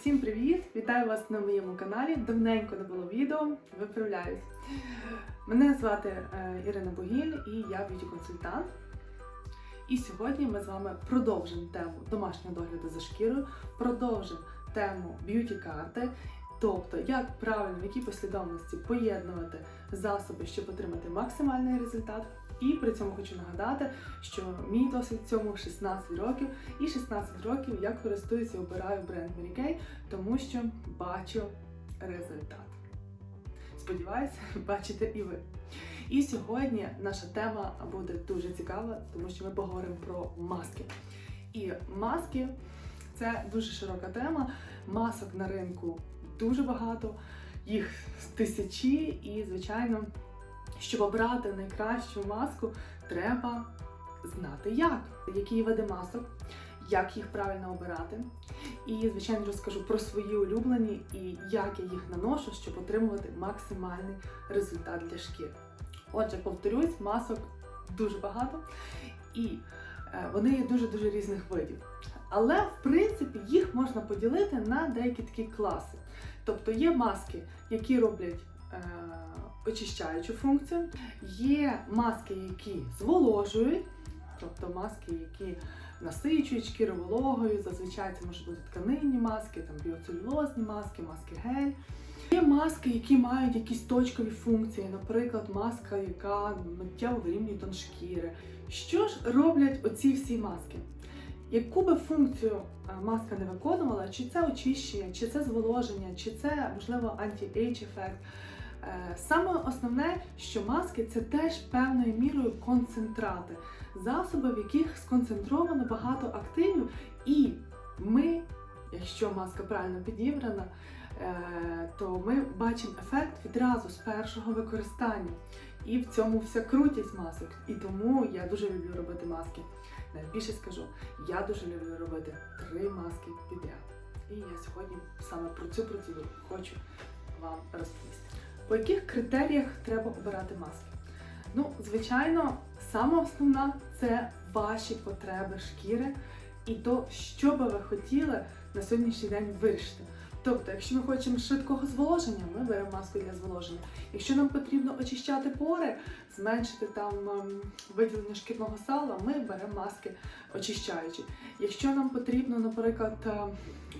Всім привіт! Вітаю вас на моєму каналі. Давненько не було відео, виправляюсь. Мене звати е, Ірина Богіль і я б'юті-консультант. І сьогодні ми з вами продовжимо тему домашнього догляду за шкірою, продовжимо тему б'юті-карти, тобто як правильно, в якій послідовності поєднувати засоби, щоб отримати максимальний результат. І при цьому хочу нагадати, що мій досвід цьому 16 років, і 16 років я користуюся і обираю бренд Mary Kay, тому що бачу результат. Сподіваюся, бачите і ви. І сьогодні наша тема буде дуже цікава, тому що ми поговоримо про маски. І маски це дуже широка тема. Масок на ринку дуже багато, їх тисячі, і, звичайно, щоб обрати найкращу маску, треба знати як, які види масок, як їх правильно обирати. І, звичайно, розкажу про свої улюблені і як я їх наношу, щоб отримувати максимальний результат для шкіри. Отже, повторюсь, масок дуже багато, і е, вони є дуже-дуже різних видів. Але, в принципі, їх можна поділити на деякі такі класи. Тобто є маски, які роблять очищаючу функцію, є маски, які зволожують, тобто маски, які насичують шкіру вологою, зазвичай це можуть бути тканинні маски, там біоцелюлозні маски, маски гель. Є маски, які мають якісь точкові функції, наприклад, маска, яка миттєво вирівнює тон шкіри. Що ж роблять оці всі маски? Яку би функцію е, маска не виконувала, чи це очищення, чи це зволоження, чи це, можливо, анті-ейдж ефект. Е, Саме основне, що маски це теж певною мірою концентрати, засоби, в яких сконцентровано багато активів, і ми, якщо маска правильно підібрана, е, то ми бачимо ефект відразу з першого використання. І в цьому вся крутість масок. І тому я дуже люблю робити маски. Найбільше скажу, я дуже люблю робити три маски підряд. І я сьогодні саме про цю процедуру хочу вам розповісти. По яких критеріях треба обирати маски? Ну, звичайно, саме основна це ваші потреби шкіри і то, що би ви хотіли на сьогоднішній день вирішити. Тобто, якщо ми хочемо швидкого зволоження, ми беремо маску для зволоження. Якщо нам потрібно очищати пори, зменшити там ем, виділення шкірного сала, ми беремо маски очищаючі. Якщо нам потрібно, наприклад, е,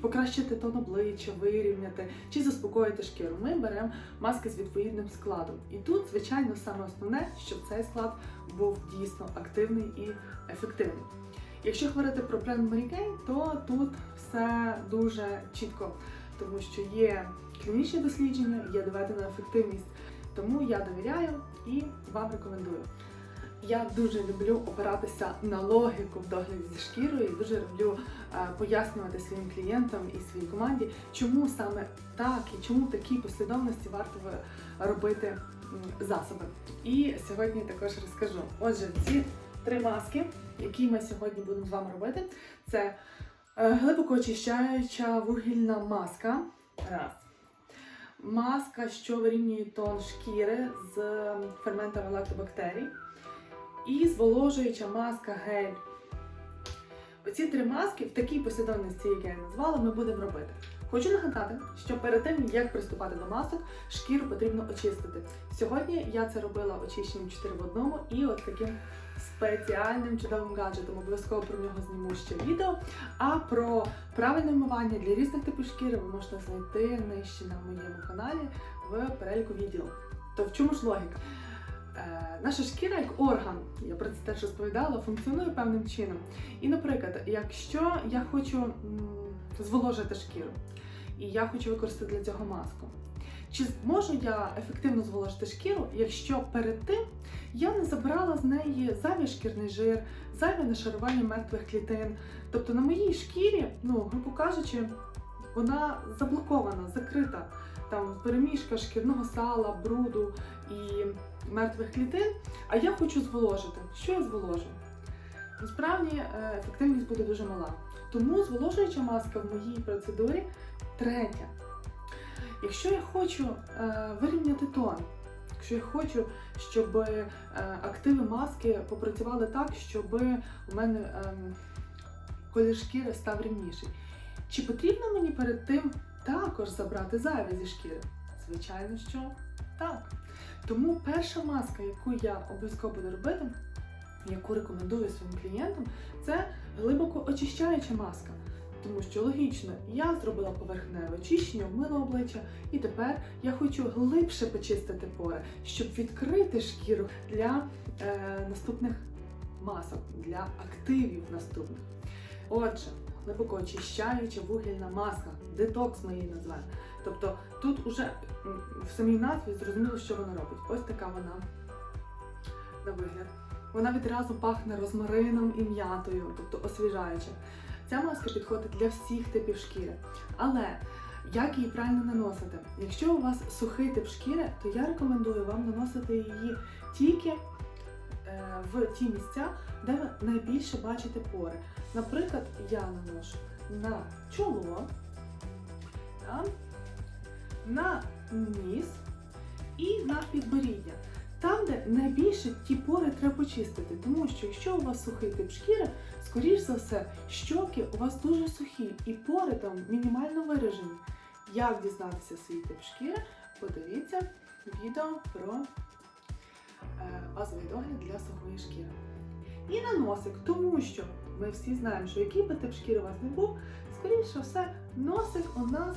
покращити тон обличчя, вирівняти чи заспокоїти шкіру, ми беремо маски з відповідним складом. І тут, звичайно, саме основне, щоб цей склад був дійсно активний і ефективний. Якщо говорити про бренд Mary то тут все дуже чітко, тому що є клінічні дослідження, є доведена ефективність. Тому я довіряю і вам рекомендую. Я дуже люблю опиратися на логіку в догляді зі шкірою, і дуже люблю е, пояснювати своїм клієнтам і своїй команді, чому саме так і чому в такій послідовності варто робити засоби. І сьогодні також розкажу. Отже, ці три маски, які ми сьогодні будемо з вами робити, це глибоко очищаюча вугільна маска. Раз. Маска, що вирівнює тон шкіри з ферментами лактобактерій. І зволожуюча маска гель. Оці три маски в такій послідовності, як я назвала, ми будемо робити. Хочу нагадати, що перед тим, як приступати до масок, шкіру потрібно очистити. Сьогодні я це робила очищенням 4 в одному і от таким спеціальним чудовим гаджетом. Обов'язково про нього зніму ще відео. А про правильне вмивання для різних типів шкіри ви можете знайти нижче на моєму каналі в переліку відео. То в чому ж логіка? Е, Наша шкіра як орган, я про це теж розповідала, функціонує певним чином. І, наприклад, якщо я хочу зволожити шкіру, і я хочу використати для цього маску, чи зможу я ефективно зволожити шкіру, якщо перед тим я не забрала з неї зайвий шкірний жир, зайве нашарування мертвих клітин. Тобто на моїй шкірі, ну, грубо кажучи, вона заблокована, закрита. Там переміжка шкірного сала, бруду і мертвих клітин, а я хочу зволожити. Що я зволожу? Насправді е, ефективність буде дуже мала. Тому зволожуюча маска в моїй процедурі третя. Якщо я хочу е, вирівняти тон, якщо я хочу, щоб е, активи маски попрацювали так, щоб у мене е, колір шкіри став рівніший. Чи потрібно мені перед тим також забрати зайве зі шкіри? Звичайно, що так. Тому перша маска, яку я обов'язково буду робити, яку рекомендую своїм клієнтам, це глибоко очищаюча маска. Тому що логічно, я зробила поверхневе очищення, вмила обличчя, і тепер я хочу глибше почистити пори, щоб відкрити шкіру для е, наступних масок, для активів наступних. Отже, глибоко очищаюча вугільна маска, детокс ми її називаємо. Тобто тут уже в самій назві зрозуміло, що вона робить. Ось така вона на вигляд. Вона відразу пахне розмарином і м'ятою, тобто освіжаюче. Ця маска підходить для всіх типів шкіри. Але як її правильно наносити? Якщо у вас сухий тип шкіри, то я рекомендую вам наносити її тільки е, в ті місця, де ви найбільше бачите пори. Наприклад, я наношу на чоло, на ніс і на підборіддя. Там, де найбільше ті пори треба почистити, тому що якщо у вас сухий тип шкіри, скоріш за все, щоки у вас дуже сухі і пори там мінімально виражені. Як дізнатися свій тип шкіри, подивіться відео про е, базовий догляд для сухої шкіри. І на носик, тому що ми всі знаємо, що який би тип шкіри у вас не був, скоріше все, носик у нас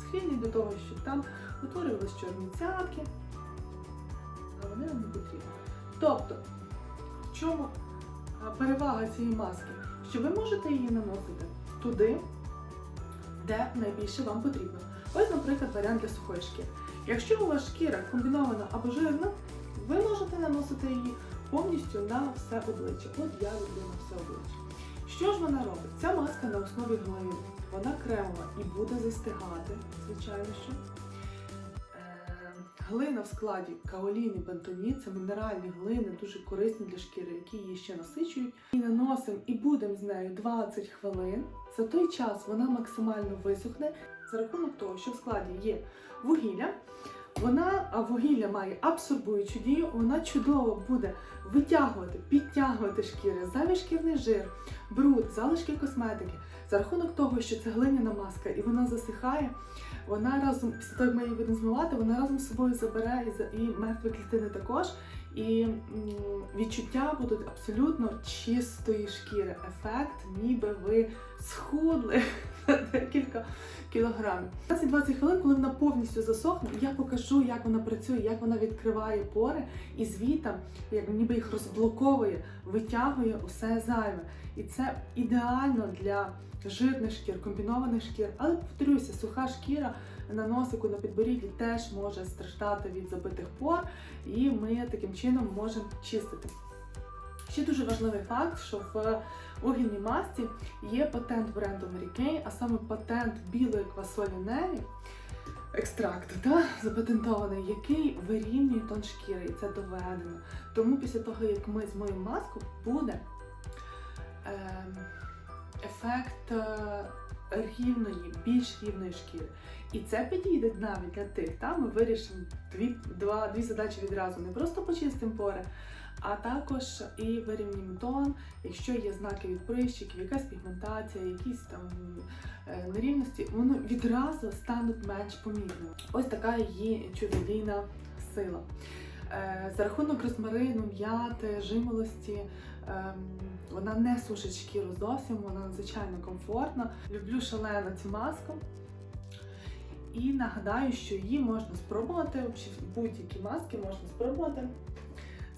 схильний до того, що там утворювалися чорні цятки, а вони нам не потрібні. Тобто, в чому перевага цієї маски? Що ви можете її наносити туди, де найбільше вам потрібно. Ось, наприклад, варіант для сухої шкіри. Якщо у вас шкіра комбінована або жирна, ви можете наносити її повністю на все обличчя. От я люблю на все обличчя. Що ж вона робить? Ця маска на основі глини. Вона кремова і буде застигати, звичайно що. Глина в складі каолін і бентоніт це мінеральні глини, дуже корисні для шкіри, які її ще насичують. І наносимо і будемо з нею 20 хвилин. За той час вона максимально висохне за рахунок того, що в складі є вугілля. Вона, а вугілля має абсорбуючу дію, вона чудово буде витягувати, підтягувати шкіри, зайвий шкірний жир, бруд, залишки косметики. За рахунок того, що це глиняна маска і вона засихає, вона разом, після того, як ми її будемо змивати, вона разом з собою забере і, мертві клітини також. І відчуття будуть абсолютно чистої шкіри. Ефект, ніби ви схудли на декілька кілограмів. 20 хвилин, коли вона повністю засохне, я покажу, як вона працює, як вона відкриває пори і звітом, як ніби їх розблоковує, витягує усе зайве. І це ідеально для жирних шкір, комбінованих шкір. Але повторюся, суха шкіра на носику, на підборідді теж може страждати від забитих пор, і ми таким чином можемо чистити. Ще дуже важливий факт, що в вугільній масці є патент бренду Mary Kay, а саме патент білої квасолі Неві, екстракту, та, запатентований, який вирівнює тон шкіри, і це доведено. Тому після того, як ми змиємо маску, буде ем, ефект е, рівної, більш рівної шкіри. І це підійде навіть для тих, та ми вирішимо дві, два, дві задачі відразу. Не просто почистимо пори, а також і вирівнюємо тон, якщо є знаки від прищиків, якась пігментація, якісь там е, нерівності, воно відразу стануть менш помітними. Ось така її чудодійна сила. Е, За рахунок розмарину, м'яти, жимолості, ем, вона не сушить шкіру зовсім, вона надзвичайно комфортна. Люблю шалено цю маску. І нагадаю, що її можна спробувати, будь-які маски можна спробувати,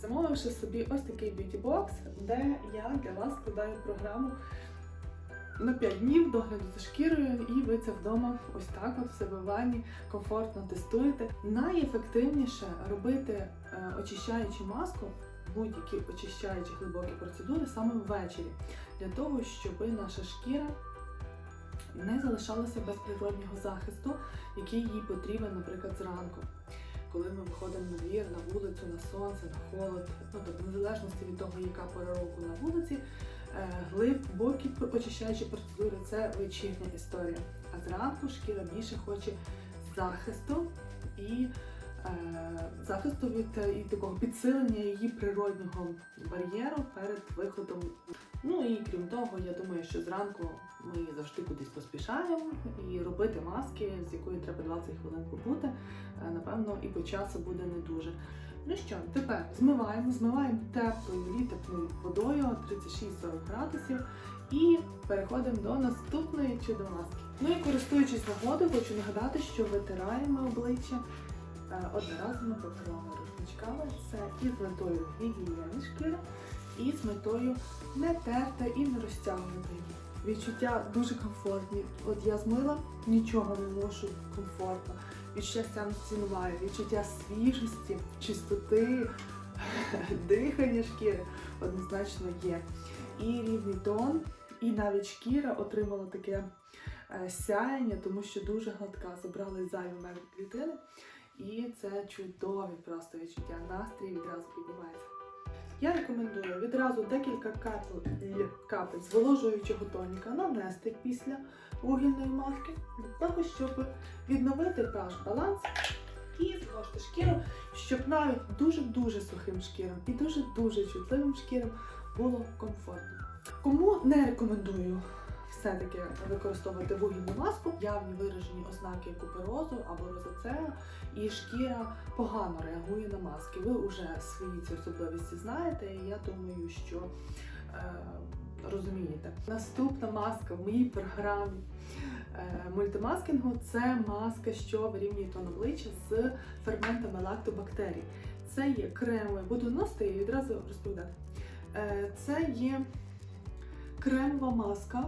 замовивши собі ось такий б'юті-бокс, де я для вас складаю програму на 5 днів догляду за шкірою, і ви це вдома ось так от в себе в ванні комфортно тестуєте. Найефективніше робити е, очищаючу маску, будь-які очищаючі глибокі процедури саме ввечері, для того, щоб наша шкіра не залишалася без природнього захисту, який їй потрібен, наприклад, зранку. Коли ми виходимо на двір, на вулицю, на сонце, на холод, ну тобто в незалежності від того, яка пора року на вулиці, е, глибокі очищаючі процедури це вечірня історія. А зранку шкіра більше хоче захисту і захисту від е, і такого підсилення її природнього бар'єру перед виходом. Ну і крім того, я думаю, що зранку ми завжди кудись поспішаємо і робити маски, з якої треба 20 хвилин побути, е, напевно, і по часу буде не дуже. Ну що, тепер змиваємо, змиваємо теплою літепною водою 36-40 градусів і переходимо до наступної чудо-маски. Ну і користуючись нагодою, хочу нагадати, що витираємо обличчя е, одноразовими паперовими рушничками. Це і з метою гігієни шкіри, і з метою не терти і не розтягнути її. Відчуття дуже комфортні. От я змила, нічого не ношу комфортно. Відчуття немає, відчуття свіжості, чистоти, дихання шкіри однозначно є. І рівний тон, і навіть шкіра отримала таке е, сяєння, тому що дуже гладка, забрали зайві мертві клітини. І це чудові просто відчуття. Настрій відразу піднімається. Я рекомендую відразу декілька капель, капель зволожуючого тоніка нанести після вугільної маски, для того, щоб відновити ваш баланс і зволожити шкіру, щоб навіть дуже-дуже сухим шкірам і дуже-дуже чутливим шкірам було комфортно. Кому не рекомендую все-таки використовувати вугільну маску, явні виражені ознаки куперозу або розоцею, і шкіра погано реагує на маски. Ви вже свої ці особливості знаєте, і я думаю, що е, розумієте. Наступна маска в моїй програмі е, мультимаскінгу це маска, що вирівнює тон обличчя з ферментами лактобактерій. Це є кремовий, буду носити і відразу розповідати. Е, Це є кремова маска,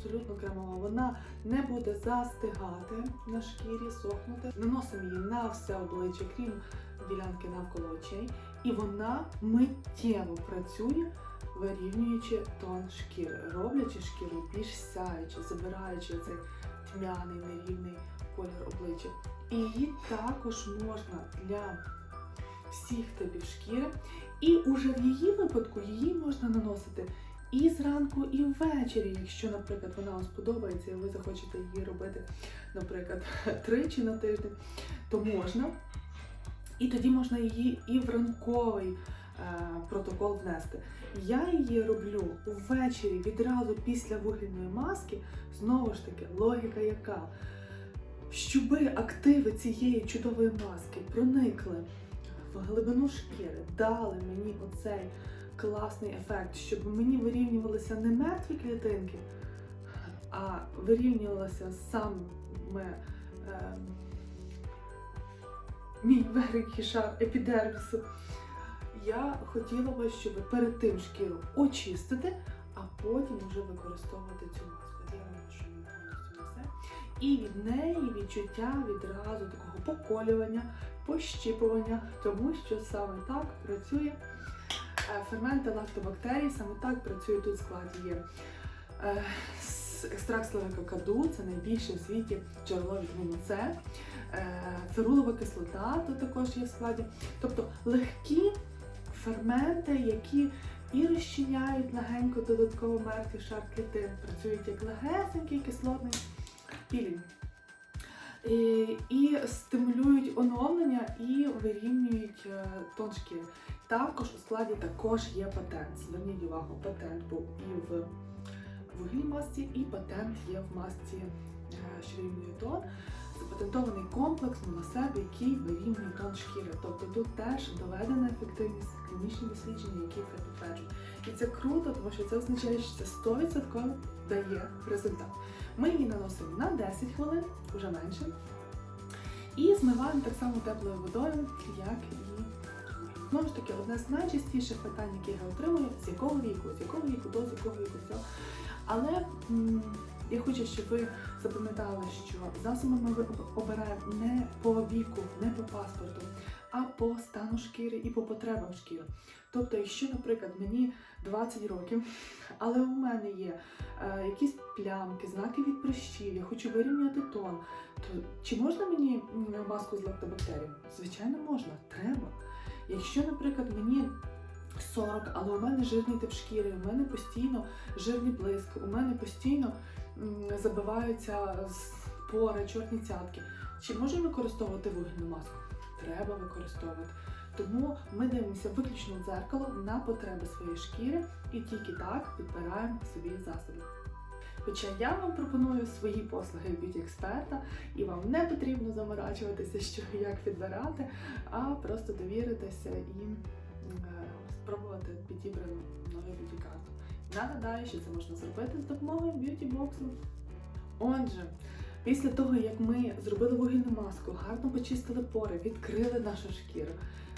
абсолютно кремова. Вона не буде застигати на шкірі, сохнути. Наносимо її на все обличчя, крім ділянки навколо очей, і вона миттєво працює, вирівнюючи тон шкіри, роблячи шкіру більш сяючи, забираючи цей тьмяний, нерівний колір обличчя. І її також можна для всіх типів шкіри. І уже в її випадку її можна наносити і зранку, і ввечері, якщо, наприклад, вона вам сподобається, і ви захочете її робити, наприклад, тричі на тиждень, то можна. І тоді можна її і в ранковий е, протокол внести. Я її роблю ввечері відразу після вугільної маски. Знову ж таки, логіка яка? Щоби активи цієї чудової маски проникли в глибину шкіри, дали мені оцей класний ефект, щоб мені вирівнювалися не мертві клітинки, а вирівнювалося саме е, мій великий шар епідермісу. Я хотіла би, щоб перед тим шкіру очистити, а потім вже використовувати цю маску. Я наношу її повністю на все. І від неї відчуття відразу такого поколювання, пощіпування, тому що саме так працює ферменти лактобактерій, саме так працює тут в складі є. е, Екстракт сливи какаду це найбільше в світі джерело вітаміну С. Е, Ферулова кислота тут також є в складі. Тобто легкі ферменти, які і розчиняють легенько додатково мертвий шар клітин, працюють як легесенький кислотний пілінг. І, і стимулюють оновлення і вирівнюють е, тон шкіри. Також у складі також є патент. Зверніть увагу, патент був і в вугільній масці, і патент є в масці, е, що вирівнює тон. Запатентований комплекс себе, який вирівнює тон шкіри. Тобто тут теж доведена ефективність, клінічні дослідження, які це підтверджують. І це круто, тому що це означає, що це 100% дає результат. Ми її наносимо на 10 хвилин, вже менше. І змиваємо так само теплою водою, і Знову ж таки, одне з найчастіших питань, які я отримую, з якого віку, з якого віку до, з якого віку цього. Але я хочу, щоб ви запам'ятали, що засоби ми обираємо не по віку, не по паспорту, а по стану шкіри і по потребам шкіри. Тобто, якщо, наприклад, мені 20 років, але у мене є е, якісь плямки, знаки від прищів, я хочу вирівняти тон, то чи можна мені маску з лактобактеріями? Звичайно, можна, треба. Якщо, наприклад, мені 40, але у мене жирний тип шкіри, у мене постійно жирний блиск, у мене постійно забиваються пори, чорні цятки. Чи можу я використовувати вугільну маску? треба використовувати. Тому ми дивимося виключно в дзеркало на потреби своєї шкіри і тільки так підбираємо собі засоби. Хоча я вам пропоную свої послуги б'юті-експерта, і вам не потрібно заморачуватися, що і як підбирати, а просто довіритися і е, спробувати підібрану нову б'юті-карту. Нагадаю, що це можна зробити з допомогою б'юті-боксу. Отже, після того, як ми зробили вугільну маску, гарно почистили пори, відкрили нашу шкіру,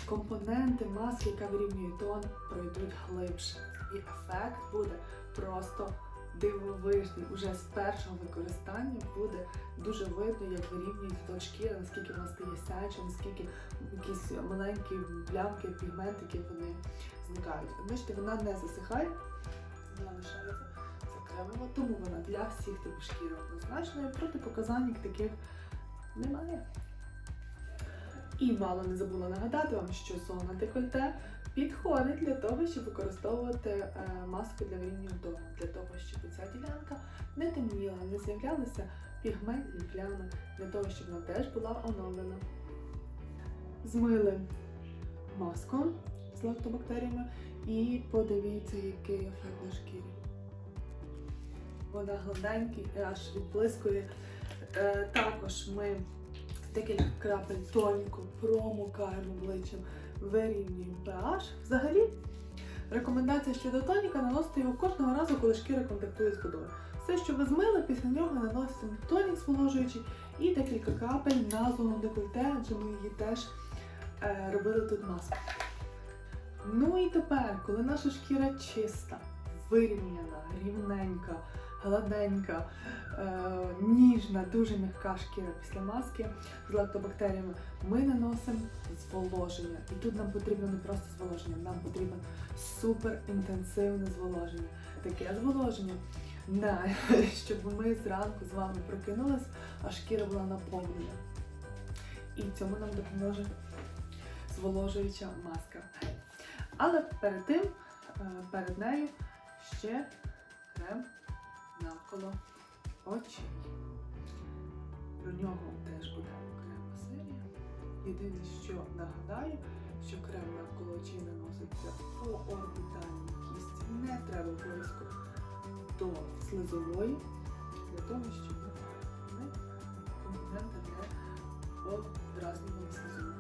компоненти маски, яка вирівнює тон, пройдуть глибше. І ефект буде просто дивовижний. Уже з першого використання буде дуже видно, як вирівнюється тон шкіри, наскільки вона стає сяюча, наскільки якісь маленькі плямки, пігментики вони зникають. Бачите, вона не засихає, вона лишається закремова, тому вона для всіх типів шкіри однозначно і протипоказань таких немає. І мало не забула нагадати вам, що зона декольте підходить для того, щоб використовувати е, маску для вирівнювання тону, для того, щоб ця ділянка не темніла, не з'являлися пігментні плями, для того, щоб вона теж була оновлена. Змили маску з лактобактеріями і подивіться, який ефект на шкірі. Вона гладенький і аж відблискує. Е, також ми декілька крапель тоніку промокаємо обличчям, вирівнюємо pH. Взагалі, рекомендація щодо тоніка наносити його кожного разу, коли шкіра контактує з водою. Все, що ви змили, після нього наносимо тонік зволожуючий і декілька крапель на зону декольте, адже ми її теж е, робили тут маску. Ну і тепер, коли наша шкіра чиста, вирівняна, рівненька, гладенька, е, ніжна, дуже м'яка шкіра після маски з лактобактеріями, ми наносимо зволоження. І тут нам потрібно не просто зволоження, нам потрібно суперінтенсивне зволоження. Таке зволоження, на, щоб ми зранку з вами прокинулись, а шкіра була наповнена. І цьому нам допоможе зволожуюча маска. Але перед тим, е, перед нею ще крем навколо очей. Про нього теж буде окрема серія. Єдине, що нагадаю, що крем навколо очей наноситься по орбітальній кісті. Не треба близько до слизової, для того, щоб ми компоненти не подразнювали слизову.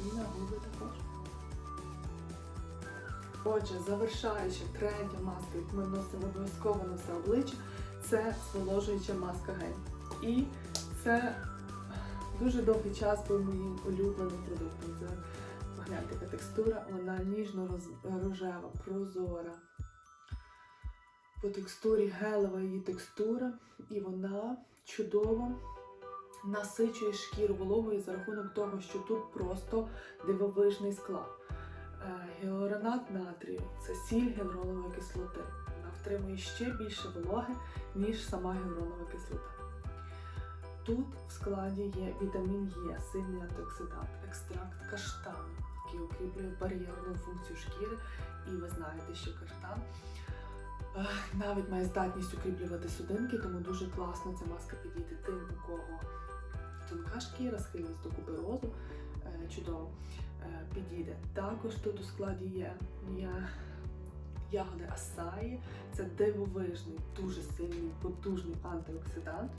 І на губи також. Отже, завершаючи третя маска, яку ми носимо обов'язково на все обличчя, це зволожуюча маска гель. І це дуже довгий час був моїм улюбленим продуктом. Це погляньте, яка текстура, вона ніжно-рожева, прозора. По текстурі гелева її текстура, і вона чудово насичує шкіру вологою за рахунок того, що тут просто дивовижний склад. Е, Гіалуронат натрію це сіль гіалуронової кислоти. Вона втримує ще більше вологи, ніж сама гіалуронова кислота. Тут в складі є вітамін Е, сильний антиоксидант, екстракт каштану, який укріплює бар'єрну функцію шкіри. І ви знаєте, що каштан е, навіть має здатність укріплювати судинки, тому дуже класно ця маска підійде тим, у кого тонка шкіра, схильність до куперозу. Е, Чудово підійде. Також тут у складі є, ягоди асаї. Це дивовижний, дуже сильний, потужний антиоксидант.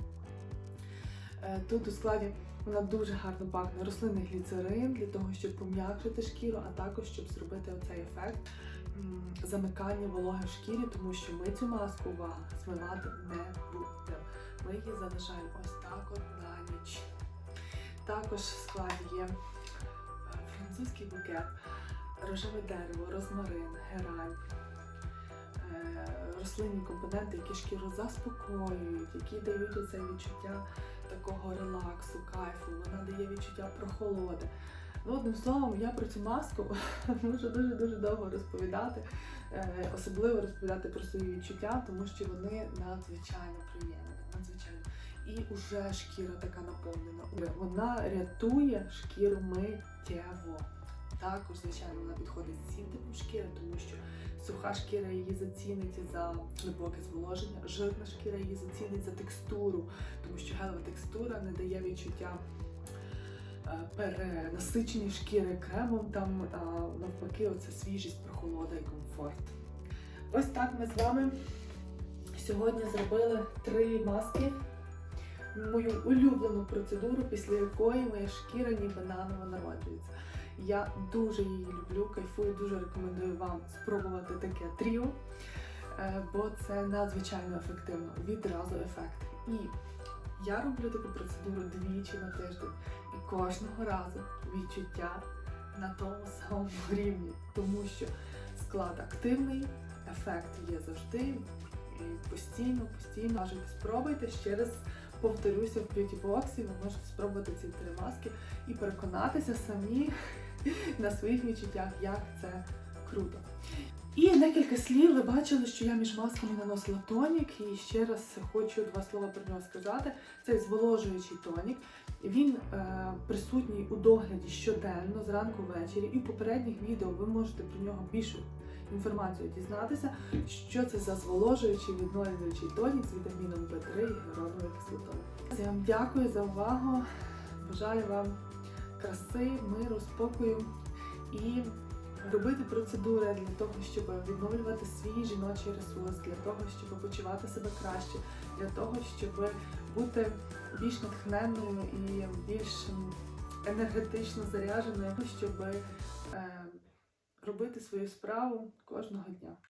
Е, Тут у складі вона дуже гарно пахне рослинний гліцерин для того, щоб пом'якшити шкіру, а також щоб зробити оцей ефект замикання вологи в шкірі, тому що ми цю маску увага змивати не будемо. Ми її залишаємо ось так от на ніч. Також в складі є е, французький букет, рожеве дерево, розмарин, герань, е, рослинні компоненти, які шкіру заспокоюють, які дають оце відчуття такого релаксу, кайфу, вона дає відчуття прохолоди. Ну, одним словом, я про цю маску можу дуже-дуже довго розповідати, е, особливо розповідати про свої відчуття, тому що вони надзвичайно приємні, надзвичайно. І уже шкіра така наповнена. Вона рятує шкіру миттєво. Також, звичайно, вона підходить всім типам шкіри, тому що суха шкіра її зацінить за глибоке зволоження, жирна шкіра її зацінить за текстуру, тому що гелева текстура не дає відчуття е, перенасичення шкіри кремом, там навпаки, оце свіжість, прохолода і комфорт. Ось так ми з вами сьогодні зробили три маски. Мою улюблену процедуру, після якої моя шкіра ніби наново народжується. Я дуже її люблю, кайфую, дуже рекомендую вам спробувати таке тріо, е, бо це надзвичайно ефективно, відразу ефект. І я роблю таку процедуру двічі на тиждень, і кожного разу відчуття на тому самому рівні, тому що склад активний, ефект є завжди, і постійно, постійно. Спробуйте ще раз. Повторюся в б'юті-боксі, ви можете спробувати ці три маски і переконатися самі на своїх відчуттях, як це круто. І декілька слів ви бачили, що я між масками наносила тонік, і ще раз хочу два слова про нього сказати. Це зволожуючий тонік. Він е, присутній у догляді щоденно, зранку ввечері. І в попередніх відео ви можете про нього більше інформацію дізнатися, що це за зволожуючий відновлюючий тонік з вітаміном В3 і гіалуроновою кислотою. Я вам дякую за увагу. Бажаю вам краси, миру, спокою і робити процедури для того, щоб відновлювати свій жіночий ресурс, для того, щоб почувати себе краще, для того, щоб бути більш натхненною і більш енергетично зарядженою, щоб робити свою справу кожного дня.